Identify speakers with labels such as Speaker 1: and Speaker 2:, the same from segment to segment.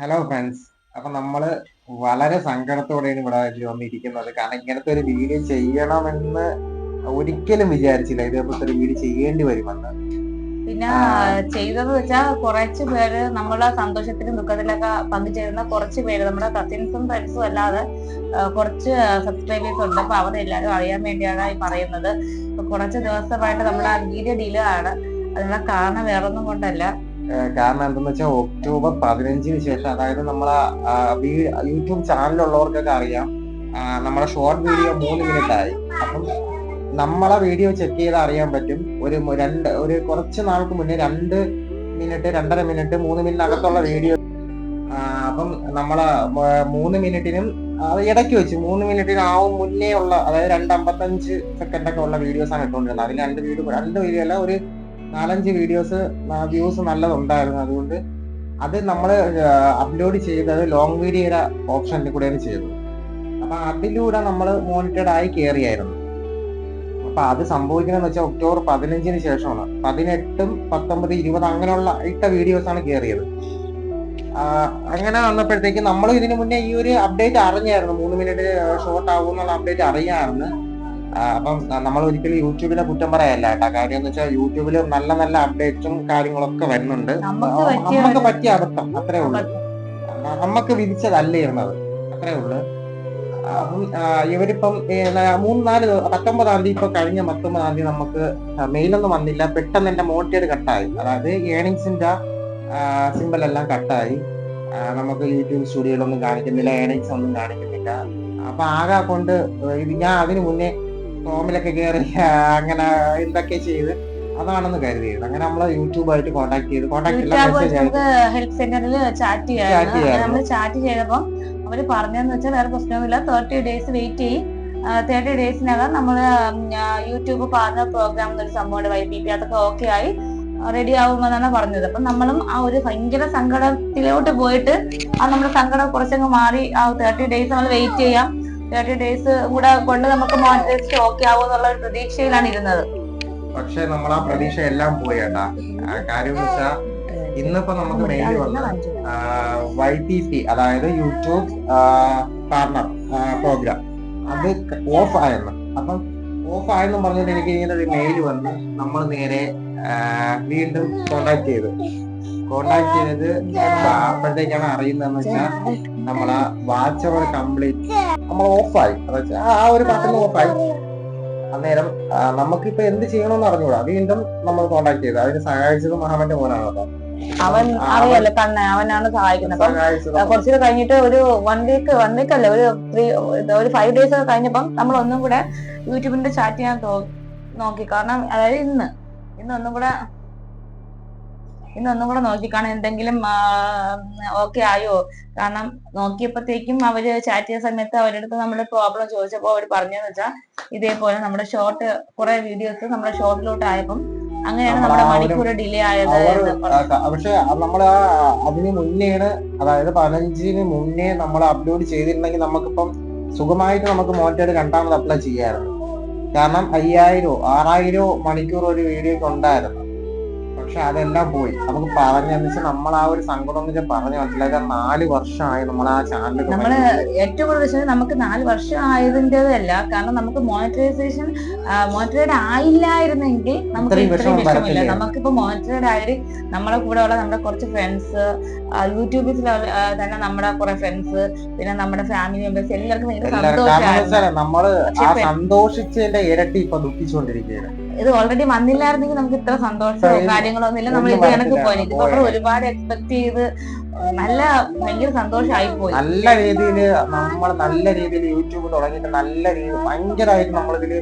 Speaker 1: Hello friends അപ്പൊ നമ്മൾ വളരെ സങ്കടത്തോടെയാണ് ഇവിടെ വന്നിരിക്കുന്നത്. കാരണം ഇങ്ങനത്തെ ഒരു വീഡിയോ ചെയ്യണമെന്ന് ഒരിക്കലും വിചാരിച്ചില്ല. ഇതേപോലത്തെ ഒരു വീഡിയോ ചെയ്യേണ്ടി വരുമെന്ന്.
Speaker 2: പിന്നെ
Speaker 1: ചെയ്തെന്ന്
Speaker 2: ചെയ്തതെന്ന് വെച്ചാൽ കുറച്ച് പേര് നമ്മളെ സന്തോഷത്തിലും ദുഃഖത്തിലൊക്കെ പങ്കുചേരുന്ന കുറച്ച് പേര് നമ്മുടെ കസിൻസും ഫ്രണ്ട്സും അല്ലാതെ കുറച്ച് സബ്സ്ക്രൈബേഴ്സ് ഉണ്ട്. അപ്പൊ അവരെല്ലാരും അറിയാൻ വേണ്ടിയാണ് ഈ പറയുന്നത്. കുറച്ച് ദിവസമായിട്ട് നമ്മുടെ വീഡിയോ ഡീലാണ് അതിനുള്ള കാരണം വേറൊന്നും കൊണ്ടല്ല.
Speaker 1: കാരണം എന്തെന്ന് വെച്ചാൽ ഒക്ടോബർ പതിനഞ്ചിന് ശേഷം അതായത് നമ്മളെ ആ, യൂട്യൂബ് ചാനലുള്ളവർക്കൊക്കെ അറിയാം നമ്മളെ ഷോർട്ട് വീഡിയോ മൂന്ന് മിനിറ്റ് ആയി അപ്പം നമ്മളെ വീഡിയോ ചെക്ക് ചെയ്ത് അറിയാൻ പറ്റും. ഒരു രണ്ട് ഒരു കുറച്ച് നാൾക്ക് മുന്നേ രണ്ട് മിനിറ്റ് രണ്ടര മിനിറ്റ് മൂന്ന് മിനിറ്റ് അകത്തുള്ള വീഡിയോ അപ്പം നമ്മളെ മൂന്ന് മിനിറ്റിനും അത് ഇടയ്ക്ക് വെച്ച് മൂന്ന് മിനിറ്റിനാവും മുന്നേ ഉള്ള അതായത് രണ്ട് അമ്പത്തഞ്ച് സെക്കൻഡ് ഒക്കെ ഉള്ള വീഡിയോസാണ് ഇട്ടുകൊണ്ടിരുന്നത് അതിൽ രണ്ട് വീഡിയോ രണ്ട് വീഡിയോ അല്ല ഒരു നാലഞ്ച് വീഡിയോസ് വ്യൂസ് നല്ലതുണ്ടായിരുന്നു. അതുകൊണ്ട് അത് നമ്മൾ അപ്ലോഡ് ചെയ്തത് ലോങ് വീഡിയോയുടെ ഓപ്ഷനിൽ കൂടെയാണ് ചെയ്തത്. അപ്പൊ അതിലൂടെ നമ്മൾ മോണിറ്റേഡ് ആയി കയറിയായിരുന്നു അപ്പൊ അത് സംഭവിക്കണമെന്ന് വെച്ചാൽ ഒക്ടോബർ പതിനഞ്ചിന് ശേഷമാണ്. പതിനെട്ടും പത്തൊമ്പത് ഇരുപത് അങ്ങനെയുള്ള ഇട്ട വീഡിയോസ് ആണ് കയറിയത് അങ്ങനെ വന്നപ്പോഴത്തേക്ക് നമ്മൾ ഇതിനു മുന്നേ ഈ ഒരു അപ്ഡേറ്റ് അറിഞ്ഞായിരുന്നു. മൂന്ന് മിനിറ്റ് ഷോർട്ട് ആകും എന്നുള്ള അപ്ഡേറ്റ് അറിയാമായിരുന്നു അപ്പം നമ്മൾ ഒരിക്കലും യൂട്യൂബിനെ കുറ്റം പറയല്ല കേട്ടോ. കാര്യം എന്ന് വെച്ചാൽ യൂട്യൂബിൽ നല്ല നല്ല അപ്ഡേറ്റ്സും കാര്യങ്ങളൊക്കെ വരുന്നുണ്ട്.
Speaker 2: നമുക്ക് പറ്റിയ
Speaker 1: അബദ്ധം അത്രേ ഉള്ളൂ. നമുക്ക് വിധിച്ചതല്ലായിരുന്നത് അത്രേ ഉള്ളൂ. ഇവരിപ്പം മൂന്ന് നാല് പത്തൊമ്പതാം തീയതി ഇപ്പൊ കഴിഞ്ഞ പത്തൊമ്പതാം തീയതി നമുക്ക് മെയിലൊന്നും വന്നില്ല. പെട്ടെന്ന് എന്റെ മോട്ടിവേഡ് കട്ടായി. അതായത് ഏണിങ്സിന്റെ സിമ്പിൾ എല്ലാം കട്ടായി. നമുക്ക് യൂട്യൂബ് സ്റ്റുഡിയോയിലൊന്നും കാണിക്കുന്നില്ല ഏണിങ്സ് ഒന്നും കാണിക്കുന്നില്ല. അപ്പൊ ആകെ കൊണ്ട് ഇത് ഞാൻ അതിനു മുന്നേ ഫോമിലൊക്കെ കയറി അങ്ങനെ എന്തൊക്കെ ചെയ്ത് അതാണെന്ന് കരുതിയത്. അങ്ങനെ നമ്മൾ യൂട്യൂബായിട്ട് കോണ്ടാക്ട് ചെയ്ത്
Speaker 2: കോണ്ടാക്ട് ഹെൽപ്പ് സെന്ററിൽ ചാറ്റ് ചെയ്യായിരുന്നു. നമ്മൾ ചാറ്റ് ചെയ്തപ്പോ അവർ പറഞ്ഞതെന്ന് വെച്ചാൽ വേറെ പ്രശ്നവുമില്ല തേർട്ടി ഡേയ്സ് വെയിറ്റ് ചെയ്യും. തേർട്ടി ഡേയ്സിനകം നമ്മൾ യൂട്യൂബ് പാർട്ണർ പ്രോഗ്രാം എന്നൊരു സംഭവമുണ്ട് വൈ പി പി അതൊക്കെ ഓക്കെ ആയി റെഡി ആവുമെന്നാണ് പറഞ്ഞത്. അപ്പം നമ്മളും ആ ഒരു ഭയങ്കര സങ്കടത്തിലോട്ട് പോയിട്ട് ആ നമ്മുടെ സങ്കടം കുറച്ചങ്ങ് മാറി ആ തേർട്ടി ഡേയ്സ് നമ്മൾ വെയിറ്റ് ചെയ്യാം. തേർട്ടി ഡേയ്സ് കൂടെ കൊണ്ട് നമുക്ക് മോണിറ്റൈസ് ഓക്കെ ആവും എന്നുള്ള ഒരു പ്രതീക്ഷയിലാണ് ഇരുന്നത്.
Speaker 1: പക്ഷെ നമ്മൾ ആ പ്രതീക്ഷ എല്ലാം പോയേട്ടാ കാര്യം എന്ന് വെച്ചാ ഇന്നിപ്പോ നമുക്ക് മെയിൽ വന്ന വൈ ടി സി അതായത് യൂട്യൂബ് പാർട്ണർ പ്രോഗ്രാം അത് ഓഫ് ആയെന്ന്. അപ്പം ഓഫ് ആയെന്ന് പറഞ്ഞിട്ട് എനിക്ക് ഇങ്ങനെ ഒരു മെയിൽ വന്ന് നമ്മൾ നേരെ വീണ്ടും കോണ്ടാക്ട് ചെയ്തു. കോണ്ടാക്ട് ചെയ്തത് അപ്പോഴത്തേക്കാണ് അറിയുന്നതെന്ന് വെച്ചാൽ നമ്മളെ വാച്ച് അവർ കംപ്ലീറ്റ് നമ്മൾ ഓഫായി അതെച്ചാ ആ ഒരു പത്തിന് ഓഫായി അന്നേരം നമുക്കിപ്പോ എന്ത് ചെയ്യണമെന്ന് അറിഞ്ഞൂടാ വീണ്ടും നമ്മൾ കോണ്ടാക്ട് ചെയ്തു. അതിന് സഹായിച്ചത് മഹാമന്റെ മോനാണ് കേട്ടോ
Speaker 2: അവൻ അറിയാലോ കണ്ണ. അവനാണ് സഹായിക്കുന്നത്. അപ്പം കുറച്ചുകൂടെ കഴിഞ്ഞിട്ട് ഒരു വൺ വീക്ക് വൺ വീക്ക് അല്ല ഒരു ത്രീ ഒരു ഫൈവ് ഡേയ്സ് ഒക്കെ കഴിഞ്ഞപ്പം നമ്മൾ ഒന്നും കൂടെ യൂട്യൂബിന്റെ ചാറ്റ് ചെയ്യാൻ തോ- നോക്കി. കാരണം അതായത് ഇന്ന്. ഇന്ന് ഒന്നും കൂടെ ഇന്ന് ഒന്നും കൂടെ നോക്കി എന്തെങ്കിലും ഓക്കെ ആയോ? കാരണം നോക്കിയപ്പോഴത്തേക്കും അവർ ചാറ്റ് ചെയ്ത സമയത്ത് അവരുടെ അടുത്ത് നമ്മുടെ പ്രോബ്ലം ചോദിച്ചപ്പോൾ അവർ പറഞ്ഞതെന്ന് വെച്ചാൽ ഇതേപോലെ നമ്മുടെ ഷോർട്ട് കുറെ വീഡിയോസ് നമ്മുടെ ഷോർട്ടിലോട്ട് ആയപ്പം അങ്ങനെയാണ് നമ്മുടെ മണിക്കൂർ ഡിലേ ആയത്.
Speaker 1: പക്ഷെ നമ്മൾ അതിന് മുന്നേണ് അതായത് പതിനഞ്ചിന് മുന്നേ നമ്മൾ അപ്ലോഡ് ചെയ്തിരുന്നെങ്കിൽ നമുക്കിപ്പം സുഖമായിട്ട് നമുക്ക് മോറ്റേഡ് രണ്ടാമത് അപ്ലൈ ചെയ്യാമായിരുന്നു. കാരണം അയ്യായിരോ ആറായിരോ മണിക്കൂർ ഒരു വീഡിയോക്ക് ഉണ്ടായിരുന്നു. പക്ഷെ അതെല്ലാം പോയി. നമുക്ക് പറഞ്ഞെന്ന് വെച്ചാൽ നമ്മൾ ആ ഒരു സങ്കടം എന്ന് വെച്ചാൽ പറഞ്ഞു മനസ്സിലാക്കാൻ നാല് വർഷമായി നമ്മൾ ആ ചാനൽ
Speaker 2: നമ്മൾ ഏറ്റവും കൂടുതൽ വെച്ചാൽ നമുക്ക് നാല് വർഷം ആയതിന്റെതല്ല. കാരണം നമുക്ക് മോണിറ്ററൈസേഷൻ മോണിറ്ററൈഡ് ആയില്ലായിരുന്നെങ്കിൽ നമുക്ക്
Speaker 1: ഇത്രയും
Speaker 2: ഇത്രയും
Speaker 1: വിഷമം
Speaker 2: വിഷമില്ല. നമുക്കിപ്പോ മോണിറ്ററൈഡ് ആയത് നമ്മളെ കൂടെ ഉള്ള നമ്മുടെ കുറച്ച് ഫ്രണ്ട്സ് യൂട്യൂബിൽ തന്നെ നമ്മുടെ കുറെ ഫ്രണ്ട്സ് പിന്നെ നമ്മുടെ ഫാമിലി മെമ്പേഴ്സ് എല്ലാവർക്കും ഭയങ്കര
Speaker 1: വെച്ചാൽ
Speaker 2: നമ്മൾ
Speaker 1: സന്തോഷിച്ചതിന്റെ ഇരട്ടി ഇപ്പൊ ദുഃഖിച്ചുകൊണ്ടിരിക്കുകയാണ്.
Speaker 2: ഇത് ഓൾറെഡി വന്നില്ലായിരുന്നെങ്കിൽ നമുക്ക് ഇത്ര സന്തോഷമോ കാര്യങ്ങളോ ഒന്നുമില്ല. നമ്മൾ ഇത് കണക്ക്. പോയി ഇതിപ്പോ ഒരുപാട് എക്സ്പെക്ട് ചെയ്ത് നല്ല ഭയങ്കര സന്തോഷമായി പോയി.
Speaker 1: നല്ല രീതിയിൽ നമ്മൾ നല്ല രീതിയിൽ യൂട്യൂബ് തുടങ്ങിയിട്ട് നല്ല രീതിയിൽ ഭയങ്കരമായിട്ട് നമ്മളിതിൽ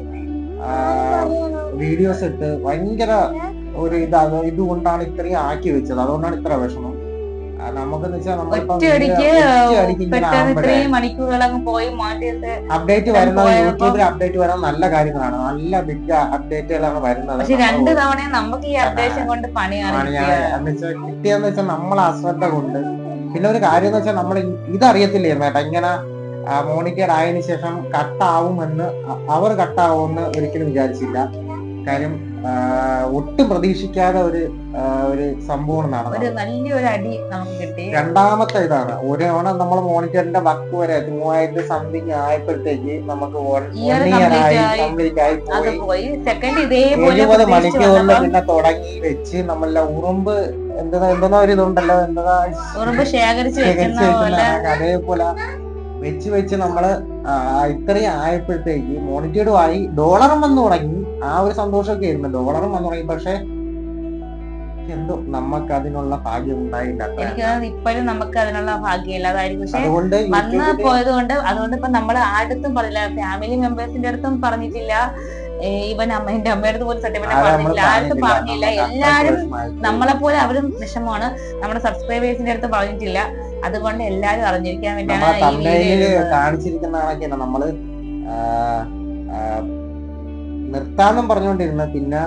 Speaker 1: വീഡിയോസ് ഇട്ട് ഭയങ്കര ഒരു ഇതാണ് ഇതുകൊണ്ടാണ് ഇത്രയും ആക്കി വെച്ചത്. അതുകൊണ്ടാണ് ഇത്ര വിഷമം. അപ്ഡേറ്റ് വരുന്നത്
Speaker 2: പോയപ്പോ-
Speaker 1: യൂട്യൂബിൽ അപ്ഡേറ്റ് വരാൻ നല്ല കാര്യങ്ങളാണ്. നല്ല ബിഗ് അപ്ഡേറ്റുകളാണ് വരുന്നത്.
Speaker 2: രണ്ട്
Speaker 1: നമ്മൾ
Speaker 2: തവണ നമുക്ക് ഈ അപ്ഡേഷൻ കൊണ്ട് പണിയാണ്
Speaker 1: കിട്ടിയെന്ന് വെച്ചാൽ നമ്മൾ അശ്രദ്ധ കൊണ്ട്. പിന്നെ ഒരു കാര്യം എന്ന് വെച്ചാൽ നമ്മൾ ഇതറിയത്തില്ലായിരുന്നു കേട്ടോ ഇങ്ങനെ മോണിക്കേഡ് ആയതിനു ശേഷം കട്ടാവുമെന്ന് അവർ കട്ടാവുമെന്ന് ഒരിക്കലും വിചാരിച്ചില്ല. കാര്യം ഒട്ടും പ്രതീക്ഷിക്കാതെ ഒരു ഒരു സംഭവം നടന്നത്.
Speaker 2: വലിയൊരു അടി നമുക്ക് കിട്ടി.
Speaker 1: രണ്ടാമത്തെ ഇതാണ്. ഒരു ഓണം നമ്മൾ മോണിറ്ററിന്റെ വക്ക് വരെ മൂവായിരത്തി സംതിങ് ആയപ്പോഴത്തേക്ക് നമുക്ക്
Speaker 2: ഇരുപത്
Speaker 1: എഴുപത് മണിക്കൂറിൽ പിന്നെ തുടങ്ങി വെച്ച് നമ്മളെ ഉറുമ്പ് എന്താ എന്തെന്നോ ഒരു ഇതുണ്ടല്ലോ എന്താ
Speaker 2: ഉറുമ്പ് ശേഖരിച്ച്
Speaker 1: അതേപോലെ വെച്ച് വെച്ച് നമ്മൾ ഇത്രയും ആയപ്പോഴത്തേക്ക് മോണിറ്റേഡും ആയി ഡോളറും വന്നു തുടങ്ങി. ആ ഒരു സന്തോഷമൊക്കെ ആയിരുന്നു ഡോളറും വന്നു തുടങ്ങി പക്ഷെ എന്തോ നമുക്ക് അതിനുള്ള ഭാഗ്യം ഉണ്ടായില്ല
Speaker 2: ഇപ്പോഴും നമുക്ക് അതിനുള്ള ഭാഗ്യമില്ല. അതായിരിക്കും. പക്ഷെ വന്ന് പോയത് കൊണ്ട് അതുകൊണ്ട് ഇപ്പൊ നമ്മൾ ആടുത്തും പറഞ്ഞില്ല ഫാമിലി മെമ്പേഴ്സിന്റെ അടുത്തും പറഞ്ഞിട്ടില്ല. ഇവൻ അമ്മേന്റെ അമ്മയുടെ അടുത്ത് പോലും സത്യം പറഞ്ഞില്ല
Speaker 1: ആരെ
Speaker 2: ആർക്കും പറഞ്ഞില്ല. എല്ലാരും. നമ്മളെ പോലെ അവരും വിഷമമാണ്. നമ്മുടെ സബ്സ്ക്രൈബേഴ്സിന്റെ അടുത്ത് പറഞ്ഞിട്ടില്ല. അതുകൊണ്ട് എല്ലാരും അറിഞ്ഞിരിക്കാൻ വേണ്ടിയാണ്.
Speaker 1: കാണിച്ചിരിക്കുന്ന നമ്മൾ നിർത്താന്നും പറഞ്ഞുകൊണ്ടിരുന്ന പിന്നെ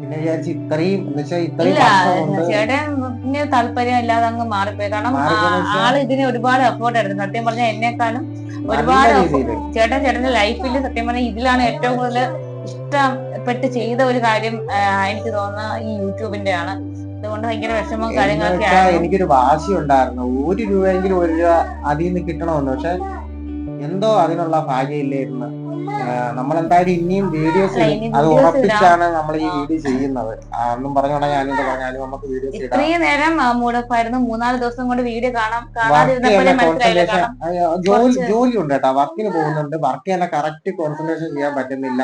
Speaker 1: പിന്നെ വിചാരിച്ചു ഇത്രയും എന്ന് വെച്ചാൽ ഇത്രയും
Speaker 2: ഇല്ല
Speaker 1: വർഷം കൊണ്ട്
Speaker 2: ചേട്ടന് താല്പര്യം ഇല്ലാതെ അങ്ങ് മാറിപ്പോയി. കാരണം
Speaker 1: മാറിപ്പോയെന്ന് വെച്ചാ-
Speaker 2: ആൾ ഇതിന് ഒരുപാട് എഫേർട്ട് എടുത്തു സത്യം പറഞ്ഞാൽ എന്നെക്കാളും
Speaker 1: നല്ല
Speaker 2: ഒരുപാട്
Speaker 1: രീതിയിൽ.
Speaker 2: ചേട്ടൻ ചേട്ടന്റെ ലൈഫിൽ സത്യം പറഞ്ഞാൽ ഇതിലാണ് ഏറ്റവും കൂടുതൽ ഇഷ്ടപ്പെട്ട് ചെയ്ത ഒരു കാര്യം ആ, എനിക്ക് തോന്നുന്ന ഈ യൂട്യൂബിന്റെ ആണ് അതുകൊണ്ട് ഭയങ്കര വിഷമവും
Speaker 1: എന്ന്
Speaker 2: കാര്യങ്ങളൊക്കെ
Speaker 1: വെച്ചാ
Speaker 2: ആയിരുന്നു.
Speaker 1: എനിക്കൊരു വാശി ഉണ്ടായിരുന്നു. ഒരു രൂപയെങ്കിലും ഒരു രൂപ അതിൽ നിന്ന് കിട്ടണമെന്ന്. പക്ഷെ എന്തോ അതിനുള്ള ഭാഗ്യമില്ലായിരുന്നു. നമ്മളെന്തായാലും ഇനിയും വീഡിയോസ് അത് ഉറപ്പിച്ചാണ് നമ്മൾ ഈ വീഡിയോ ചെയ്യുന്നത്. അന്നും പറഞ്ഞോണ്ടാ ഞാനെന്ത് പറഞ്ഞാലും നമുക്ക് വീഡിയോ
Speaker 2: ഇത്രയും നേരം മൂടപ്പായിരുന്നു. മൂന്നാൽ ദിവസം കൊണ്ട് വീഡിയോ കാണാം. കാണാതിരുന്നപ്പോഴേ
Speaker 1: ജോലി ജോലി ഉണ്ട് കേട്ടോ. വർക്കിന് പോകുന്നുണ്ട്. വർക്ക് തന്നെ കറക്റ്റ് കോൺസെൻട്രേഷൻ ചെയ്യാൻ പറ്റുന്നില്ല.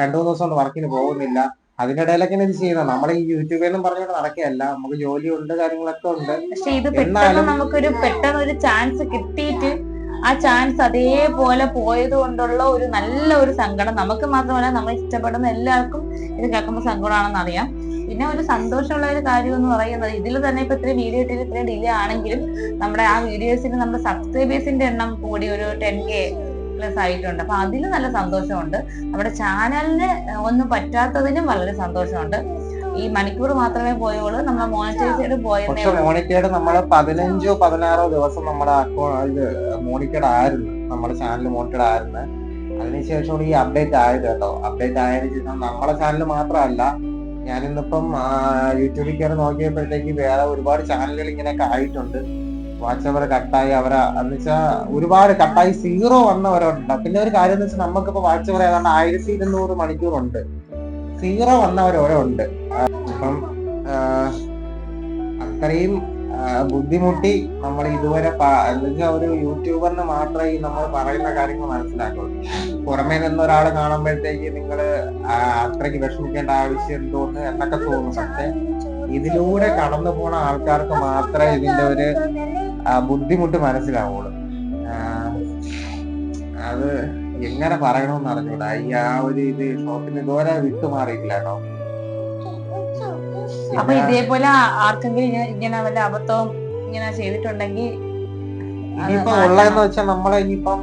Speaker 1: രണ്ടു മൂന്ന് ദിവസം കൊണ്ട് വർക്കിന് പോകുന്നില്ല. അതിന്റെ ഇടയിലൊക്കെ ഇത് ചെയ്യുന്നത് നമ്മൾ ഈ യൂട്യൂബിൽ നിന്നും പറഞ്ഞുകൊണ്ട് നടക്കുകയല്ല. നമുക്ക് ജോലിയുണ്ട് കാര്യങ്ങളൊക്കെ ഉണ്ട്.
Speaker 2: പക്ഷെ ഇത് പെട്ടെന്ന് നമുക്കൊരു പെട്ടെന്ന് ഒരു ചാൻസ് കിട്ടിയിട്ട് ആ ചാൻസ് അതേപോലെ പോയത് കൊണ്ടുള്ള ഒരു നല്ല ഒരു സങ്കടം. നമുക്ക് മാത്രമല്ല നമ്മൾ ഇഷ്ടപ്പെടുന്ന എല്ലാവർക്കും ഇത് കേൾക്കുമ്പോൾ സങ്കടമാണെന്ന് അറിയാം. പിന്നെ ഒരു സന്തോഷമുള്ള ഒരു കാര്യം എന്ന് പറയുന്നത് ഇതിൽ തന്നെ ഇപ്പൊ ഇത്രയും വീഡിയോ ഇട്ടിട്ട് ഇത്രയും ഡിലേ ആണെങ്കിലും നമ്മുടെ ആ വീഡിയോസിന് നമ്മുടെ സബ്സ്ക്രൈബേഴ്സിന്റെ എണ്ണം കൂടി ഒരു ടെൻ കെ പ്ലസ് ആയിട്ടുണ്ട്. അപ്പൊ അതിൽ നല്ല സന്തോഷമുണ്ട്. നമ്മുടെ ചാനലിന് ഒന്നും പറ്റാത്തതിനും വളരെ സന്തോഷമുണ്ട്. ഈ മണിക്കൂർ മാത്രമേ പോയുള്ളൂ. നമ്മളെ മോണിറ്റൈസ് ചെയ്ത് പോയെന്നേ
Speaker 1: പക്ഷെ മോണിറ്റേഡ് നമ്മൾ പതിനഞ്ചോ പതിനാറോ ദിവസം നമ്മുടെ അക്കൗണ്ട് മോണിറ്റൈഡ് ആയിരുന്നു. നമ്മുടെ ചാനൽ മോണിറ്റേഡ് ആയിരുന്നു. അതിനുശേഷമാണ് ഈ അപ്ഡേറ്റ് ആയത് കേട്ടോ. അപ്ഡേറ്റ് ആയതിനു ശേഷം നമ്മളെ ചാനൽ മാത്രമല്ല ഞാനിന്നിപ്പം യൂട്യൂബിൽ കയറി നോക്കിയപ്പോഴത്തേക്ക് വേറെ ഒരുപാട് ചാനലുകൾ ഇങ്ങനെയൊക്കെ ആയിട്ടുണ്ട്. വാട്സപ്പ് കട്ടായി. അവരെ എന്ന് വെച്ചാൽ ഒരുപാട് കട്ടായി. സീറോ വന്നവരുണ്ട്. പിന്നെ ഒരു കാര്യം എന്ന് വെച്ചാൽ നമുക്കിപ്പോ വാട്സപ്പ് ഏതാണ്ട് ആയിരത്തി ഇരുന്നൂറ് മണിക്കൂറുണ്ട്. സീറോ വന്നവരോരുണ്ട് അപ്പം അത്രയും ബുദ്ധിമുട്ടി നമ്മൾ ഇതുവരെ അല്ലെങ്കിൽ ഒരു യൂട്യൂബറിന് മാത്രമേ നമ്മൾ പറയുന്ന കാര്യങ്ങൾ മനസ്സിലാക്കുള്ളൂ. പുറമേ നിന്ന് ഒരാൾ കാണുമ്പോഴത്തേക്ക് നിങ്ങൾ അത്രയ്ക്ക് വിഷമിക്കേണ്ട ആവശ്യം എന്തോന്ന് എന്നൊക്കെ തോന്നും. പക്ഷെ ഇതിലൂടെ കടന്നു പോണ ആൾക്കാർക്ക് മാത്രമേ ഇതിന്റെ ഒരു ബുദ്ധിമുട്ട് മനസ്സിലാവുള്ളൂ. അത് എങ്ങനെ പറയണമെന്ന് അറിഞ്ഞൂടാ. ഈ ആ ഒരു ഇത് ഷോപ്പിന് ഇതുവരെ വിട്ടുമാറിയില്ല കേട്ടോ.
Speaker 2: അപ്പൊ ഇതേപോലെ ആർക്കെങ്കിലും ഇങ്ങനെ വല്ല അബദ്ധവും ഇങ്ങനെ ചെയ്തിട്ടുണ്ടെങ്കിൽ
Speaker 1: ഇനിയിപ്പോ. ഉള്ളതെന്ന് വെച്ചാൽ നമ്മളെ ഇനിയിപ്പം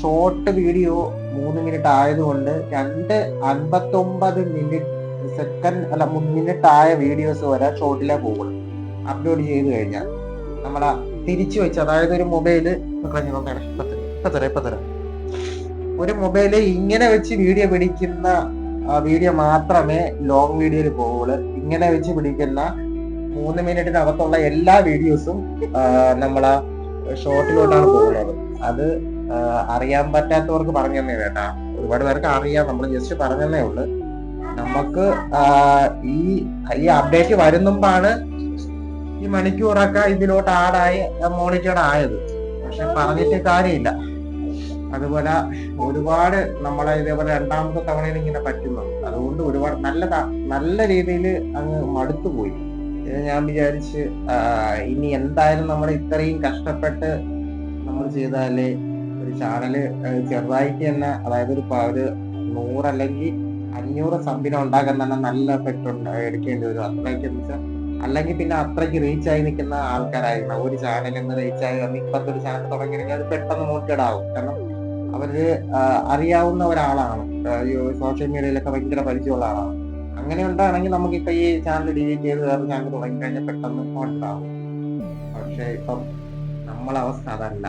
Speaker 1: ഷോർട്ട് വീഡിയോ മൂന്ന് മിനിറ്റ് ആയതുകൊണ്ട് രണ്ട് അൻപത്തി ഒമ്പത് മിനിറ്റ് സെക്കൻഡ് അല്ല മിനിറ്റ് ആയ വീഡിയോസ് വരെ ഷോർട്ടിലേ പോകും അപ്ലോഡ് ചെയ്ത് കഴിഞ്ഞാൽ നമ്മളെ തിരിച്ചു വെച്ച് അതായത് ഒരു മൊബൈൽ ഇപ്പൊ തരാം ഇപ്പൊ തരാം ഒരു മൊബൈൽ ഇങ്ങനെ വെച്ച് വീഡിയോ പിടിക്കുന്ന വീഡിയോ മാത്രമേ ലോങ് വീഡിയോയിൽ പോകുള്ളൂ ഇങ്ങനെ വെച്ച് പിടിക്കുന്ന മൂന്ന് മിനിറ്റിനകത്തുള്ള എല്ലാ വീഡിയോസും നമ്മളെ ഷോർട്ടിലോട്ടാണ് പോകുന്നത് അത് അറിയാൻ പറ്റാത്തവർക്ക് പറഞ്ഞു തന്നെ കേട്ടാ ഒരുപാട് പേർക്ക് അറിയാം. നമ്മൾ ജസ്റ്റ് പറഞ്ഞതേ ഉള്ളു. നമുക്ക് ഈ ഈ അപ്ഡേറ്റ് വരുന്നുമ്പാണ് ഈ മണിക്കൂറൊക്കെ ഇതിലോട്ട് ആഡായി മോണിറ്റേഡ് ആയത്. പക്ഷെ പറഞ്ഞിട്ട് കാര്യമില്ല. അതുപോലെ ഒരുപാട് നമ്മളെ ഇതേപോലെ രണ്ടാമത്തെ തവണയിൽ ഇങ്ങനെ പറ്റുന്നുണ്ട് അതുകൊണ്ട് ഒരുപാട് നല്ല നല്ല രീതിയിൽ അങ്ങ് മടുത്തു പോയി. ഞാൻ വിചാരിച്ച് ഇനി എന്തായാലും നമ്മൾ ഇത്രയും കഷ്ടപ്പെട്ട് നമ്മൾ ചെയ്താലേ ഒരു ചാനൽ ചെറുതായിട്ട് തന്നെ അതായത് ഒരു ഒരു നൂറല്ലെങ്കിൽ അഞ്ഞൂറ് സംഭവം ഉണ്ടാക്കാൻ തന്നെ നല്ല ഉണ്ട് എടുക്കേണ്ടി വരും. അത്രയ്ക്ക് എന്ന് വെച്ചാൽ അല്ലെങ്കിൽ പിന്നെ അത്രയ്ക്ക് റീച്ച് ആയി നിൽക്കുന്ന ആൾക്കാരായിരുന്നു ഒരു ചാനലിൽ നിന്ന് റീച്ച് ആയി ഇപ്പത്തെ ഒരു ചാനൽ തുടങ്ങിയെങ്കിൽ അത് പെട്ടെന്ന് മോട്ടിവേഡ് ആവും കാരണം അവർ അറിയാവുന്ന ഒരാളാണ്. സോഷ്യൽ മീഡിയയിലൊക്കെ ഭയങ്കര പരിചയമുള്ള ആളാണ്. അങ്ങനെ ഉണ്ടാണെങ്കിൽ നമുക്ക് ഇപ്പൊ ഈ ചാനൽ ഡിലീറ്റ് ചെയ്ത് വേറെ ചാനൽ തുടങ്ങി കഴിഞ്ഞാൽ പെട്ടെന്ന് ഉണ്ടാവും പക്ഷെ ഇപ്പം നമ്മളവസ്ഥ അതല്ല.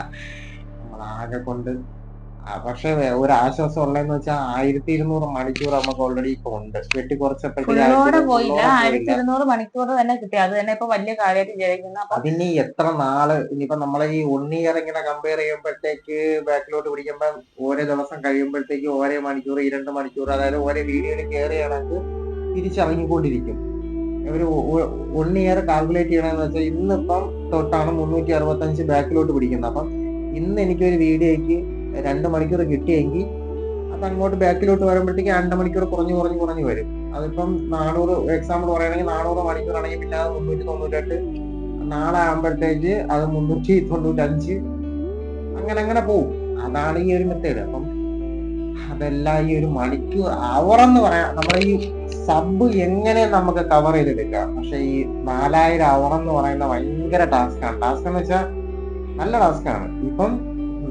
Speaker 1: നമ്മൾ ആകെ കൊണ്ട് പക്ഷെ ഒരു ആശ്വാസം ഉള്ളതെന്ന് വെച്ചാൽ ആയിരത്തി ഇരുന്നൂറ് മണിക്കൂർ നമുക്ക് ഓൾറെഡി ഇപ്പൊ ഉണ്ട്. വെട്ടി കുറച്ചപ്പോഴത്തേക്ക്
Speaker 2: ഫുള്ളോടെ പോയില്ല.
Speaker 1: ഫുള്ളോടെ
Speaker 2: ആയിരത്തി ഇരുന്നൂറ് മണിക്കൂർ തന്നെ കിട്ടി. അത് തന്നെ ഇപ്പൊ വലിയ കാര്യമായിട്ട് വിചാരിക്കുന്നു. അപ്പൊ
Speaker 1: അതിനി എത്ര നാൾ ഇനിയിപ്പോ നമ്മളെ ഈ വൺ ഇയർ ഇങ്ങനെ കമ്പയർ ചെയ്യുമ്പോഴത്തേക്ക് ബാക്കിലോട്ട് പിടിക്കുമ്പോൾ ഓരോ ദിവസം കഴിയുമ്പോഴത്തേക്ക് ഓരോ മണിക്കൂർ ഈ രണ്ട് മണിക്കൂർ അതായത് ഓരോ വീഡിയോയിൽ കയറിയാണെങ്കിൽ തിരിച്ചിറങ്ങിക്കൊണ്ടിരിക്കും ഒരു വൺ ഇയർ കാൽക്കുലേറ്റ് ചെയ്യണമെന്ന് വെച്ചാൽ ഇന്നിപ്പം തൊട്ടാണ് മുന്നൂറ്റി അറുപത്തഞ്ച് ബാക്കിലോട്ട് പിടിക്കുന്നത്. അപ്പം ഇന്ന് എനിക്കൊരു വീഡിയോയ്ക്ക് രണ്ട് മണിക്കൂർ കിട്ടിയെങ്കിൽ അത് അങ്ങോട്ട് ബാക്കിലോട്ട് വരുമ്പോഴത്തേക്ക് രണ്ട് മണിക്കൂർ കുറഞ്ഞു കുറഞ്ഞു കുറഞ്ഞു വരും. അതിപ്പം നാനൂറ് എക്സാമ്പിൾ പറയുകയാണെങ്കിൽ നാനൂറ് മണിക്കൂർ ആണെങ്കിൽ പിന്നെ അത് മുന്നൂറ്റി തൊണ്ണൂറ്റെട്ട് നാളെ ആകുമ്പോഴത്തേക്ക് അത് മുന്നൂറ്റി തൊണ്ണൂറ്റഞ്ച് അങ്ങനെ അങ്ങനെ പോവും. അതാണ് ഈ ഒരു മെത്തേഡ് അപ്പം അതെല്ലാം ഈ ഒരു മണിക്കൂർ അവർ എന്ന് പറയാം. നമ്മുടെ ഈ സബ് എങ്ങനെ നമുക്ക് കവർ ചെയ്തെടുക്കാം? പക്ഷെ ഈ നാലായിരം അവർ എന്ന് പറയുന്ന ഭയങ്കര ടാസ്ക്കാണ് ടാസ്ക് എന്ന് വെച്ചാൽ നല്ല ടാസ്ക്കാണ് ഇപ്പം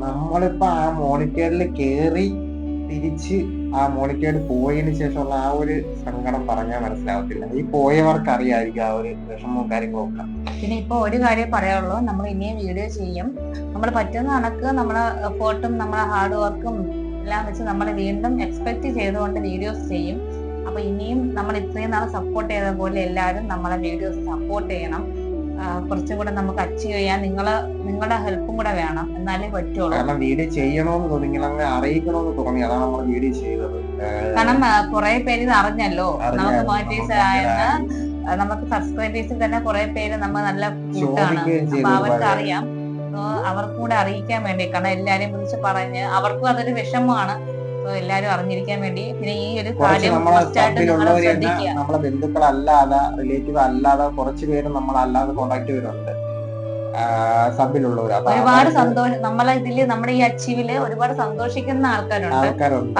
Speaker 1: നമ്മളിപ്പോ ആ മോണിക്കേഡിൽ കയറി തിരിച്ച് ആ മോണിക്കേഡ് പോയതിനു ശേഷമുള്ള ആ ഒരു സങ്കടം പറഞ്ഞാൽ മനസ്സിലാവത്തില്ല. ഈ പോയവർക്ക് അറിയായിരിക്കും ആ ഒരു വിഷമവും കാര്യങ്ങളൊക്കെ.
Speaker 2: പിന്നെ ഇപ്പൊ ഒരു കാര്യം പറയാനുള്ളൂ. നമ്മൾ ഇനിയും വീഡിയോ ചെയ്യും. നമ്മൾ പറ്റുന്ന കണക്ക് നമ്മളെ എഫേർട്ടും നമ്മളെ ഹാർഡ് വർക്കും എല്ലാം വെച്ച് നമ്മൾ വീണ്ടും എക്സ്പെക്ട് ചെയ്തുകൊണ്ട് വീഡിയോസ് ചെയ്യും. അപ്പൊ ഇനിയും നമ്മൾ ഇത്രയും നാൾ സപ്പോർട്ട് ചെയ്ത പോലെ എല്ലാവരും നമ്മളെ വീഡിയോസ് സപ്പോർട്ട് ചെയ്യണം. കുറച്ചും കൂടെ നമുക്ക് അച്ചീവ് ചെയ്യാൻ നിങ്ങൾ നിങ്ങളുടെ ഹെൽപ്പും കൂടെ വേണം. എന്നാലേ പറ്റുള്ളൂ.
Speaker 1: കാരണം വീഡിയോ ചെയ്യണമെന്ന് തോന്നി ഇങ്ങനെ അറിയിക്കണമെന്ന് തോന്നി. അതാണ് നമ്മൾ വീഡിയോ ചെയ്തത്.
Speaker 2: കാരണം കുറെ പേര് ഇത് അറിഞ്ഞല്ലോ. നമുക്ക്. മോണിറ്റൈസ്
Speaker 1: നമുക്ക്
Speaker 2: ആയെന്ന്. നമുക്ക് സബ്സ്ക്രൈബേഴ്സിൽ തന്നെ കുറെ പേര് നമ്മൾ നല്ല കൂട്ടാണ് അപ്പൊ അവർക്ക് അറിയാം. അവർക്കും കൂടെ അറിയിക്കാൻ വേണ്ടി. കാരണം എല്ലാരെയും വിളിച്ച് പറഞ്ഞ് അവർക്കും അതൊരു വിഷമമാണ്. എല്ലാരും അറിഞ്ഞിരിക്കാൻ വേണ്ടി. പിന്നെ ഈ ഒരു കാര്യം
Speaker 1: നമ്മളെ അല്ലാതെ ബന്ധുക്കളല്ലാതെ റിലേറ്റീവ് അല്ലാതെ കുറച്ച് പേര് നമ്മളല്ലാതെ കോണ്ടാക്ട് ചെയ്തിട്ടുണ്ട്. സബിലുള്ളവർ
Speaker 2: ഒരുപാട് സന്തോഷം നമ്മളെ ഇതിൽ നമ്മുടെ ഈ അച്ചീവിൽ ഒരുപാട് സന്തോഷിക്കുന്ന ആൾക്കാരുണ്ട്.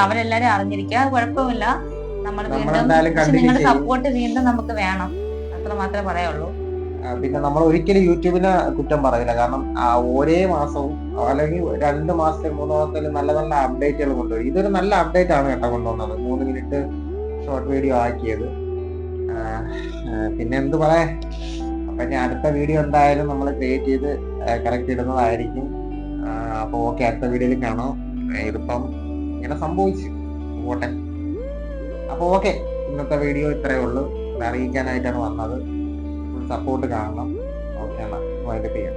Speaker 2: അവരെല്ലാരും അറിഞ്ഞിരിക്കുക. കുഴപ്പമില്ല. നമ്മൾ വീണ്ടും നിങ്ങളുടെ സപ്പോർട്ട് വീണ്ടും നമുക്ക് വേണം. അത്ര മാത്രമേ പറയുള്ളൂ.
Speaker 1: പിന്നെ നമ്മൾ ഒരിക്കലും യൂട്യൂബിനെ കുറ്റം പറയില്ല. കാരണം ഒരേ മാസവും അല്ലെങ്കിൽ രണ്ട് മാസത്തിൽ മൂന്ന് മാസത്തിൽ നല്ല നല്ല അപ്ഡേറ്റുകൾ കൊണ്ടുവരും. ഇതൊരു നല്ല അപ്ഡേറ്റ് ആണ് കേട്ടോ കൊണ്ടുവന്നത്. മൂന്ന് മിനിറ്റ് ഷോർട്ട് വീഡിയോ ആക്കിയത്. പിന്നെ എന്ത് പറയാ? അപ്പൊ ഞാൻ അടുത്ത വീഡിയോ എന്തായാലും നമ്മൾ ക്രിയേറ്റ് ചെയ്ത് കറക്റ്റ് ഇടുന്നതായിരിക്കും. അപ്പൊ ഓക്കെ അടുത്ത വീഡിയോയിൽ കാണാം. ഇതിപ്പം ഇങ്ങനെ സംഭവിച്ചു പോട്ടെ. അപ്പൊ ഓക്കെ ഇന്നത്തെ വീഡിയോ ഇത്രയേ ഉള്ളൂ. അറിയിക്കാനായിട്ടാണ് വന്നത്. സപ്പോർട്ട് കാണണം. ഓക്കെ എന്നാൽ വൈകിട്ട് ചെയ്യാം.